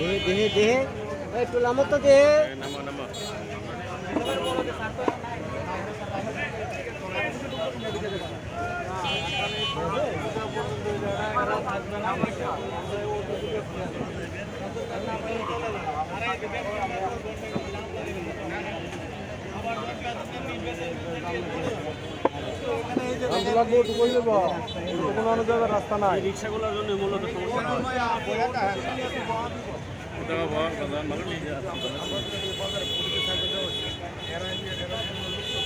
দেহে দেহে দেহে। একটু নামো রাস্তা নাই রিক্সাগুলোর জন্য মূলত সমস্যা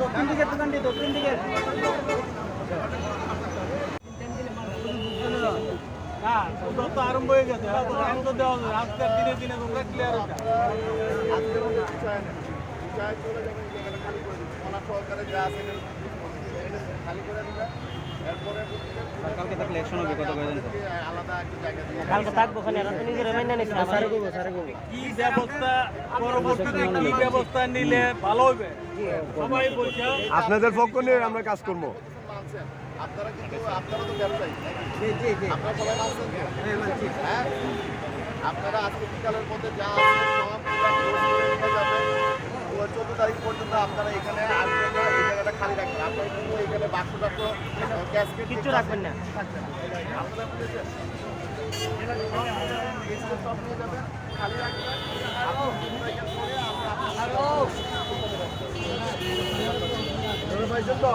দক্ষিণ দিকের দোকানটি দক্ষিণ দিকের তো আরম্ভ হয়ে গেছে দেওয়া হবে আজকে দিনে দিনে তোমরা ক্লিয়ার হচ্ছে কালকে থাকলে একশো নব্বই কত করে কালকে থাকব ওখানে নিজের মেনে কি ব্যবস্থা পরবর্তীতে কি ব্যবস্থা নিলে ভালো হবে? সবাই বলছে। আপনাদের পক্ষ নিয়ে আমরা কাজ করব। আপনারা কিন্তু আপনারা তো ব্যবসায়ী আপনারা সবাই মানছেন? হ্যাঁ হ্যাঁ? আপনারা আজকে বিকালের মধ্যে যা আছে সব পুরা close করে রেখে যাবেন ও চোদ্দ তারিখ পর্যন্ত আপনারা এখানে আসবেন না এই জায়গাটা খালি রাখবেন। আপনারা কিন্তু এখানে বাক্স টাক্স ক্যাসকেট কিচ্ছু রাখবেন না আপনারা বুঝেছেন এগুলো সব নিয়ে যাবেন খালি রাখবেন আপনি পুরো এখানে করে আমরা পাইছেন তো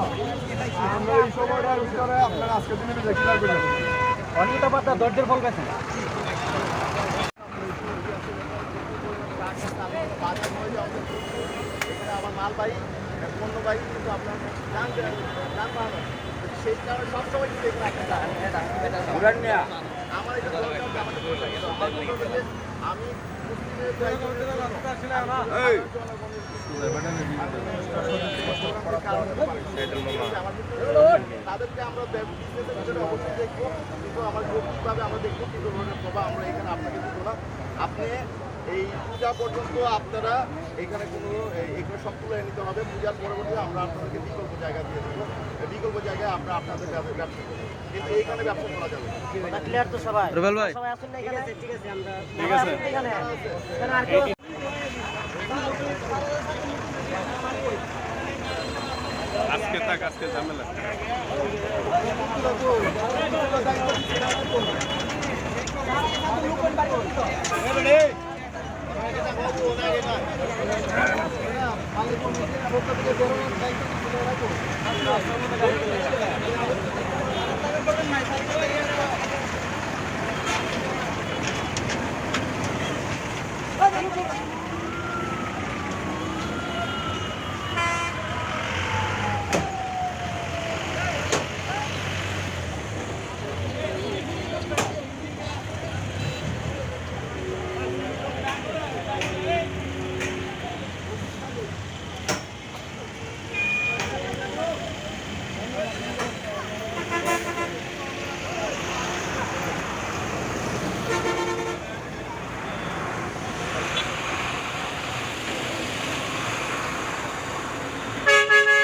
আমরা এই সময়টার ভিতরে আপনারা আজকের দিনে দেখি রাখবেন অনিত পাতা দর্জের ফল গেছে এখানে আমার মালবাহী পণ্যবাহী কিন্তু আপনার যান যান পাবেন সেই কারণে সবসময় কিন্তু আমার এটা আমি তাদেরকে আমরা বিজনেসের ভিতরে অবশ্যই দেখব। কিন্তু আমার যৌক্তিকভাবে আমরা দেখব কি ধরনের প্রভাব আমরা এখানে আপনাকে দিব না। আপনি এই পূজা পর্যন্ত আপনারা এখানে কোনো এগুলো সব তুলে নিতে হবে। পূজার পরবর্তী আমরা আপনাদেরকে বিকল্প জায়গা দিয়ে দেবো। বিকল্প জায়গায় আমরা আপনাদের ব্যবসা ব্যবসা করব। কিন্তু এইখানে ব্যবসা করা যাবে তো সবাই। ভাই। সবাই আসুন না এখানে। ঠিক আছে আমরা ঠিক আছে। এখানে। এখানে আর কেউ? আজকে থাক আজকে ঝামেলা। থেকে বেরোনোর দায়িত্ব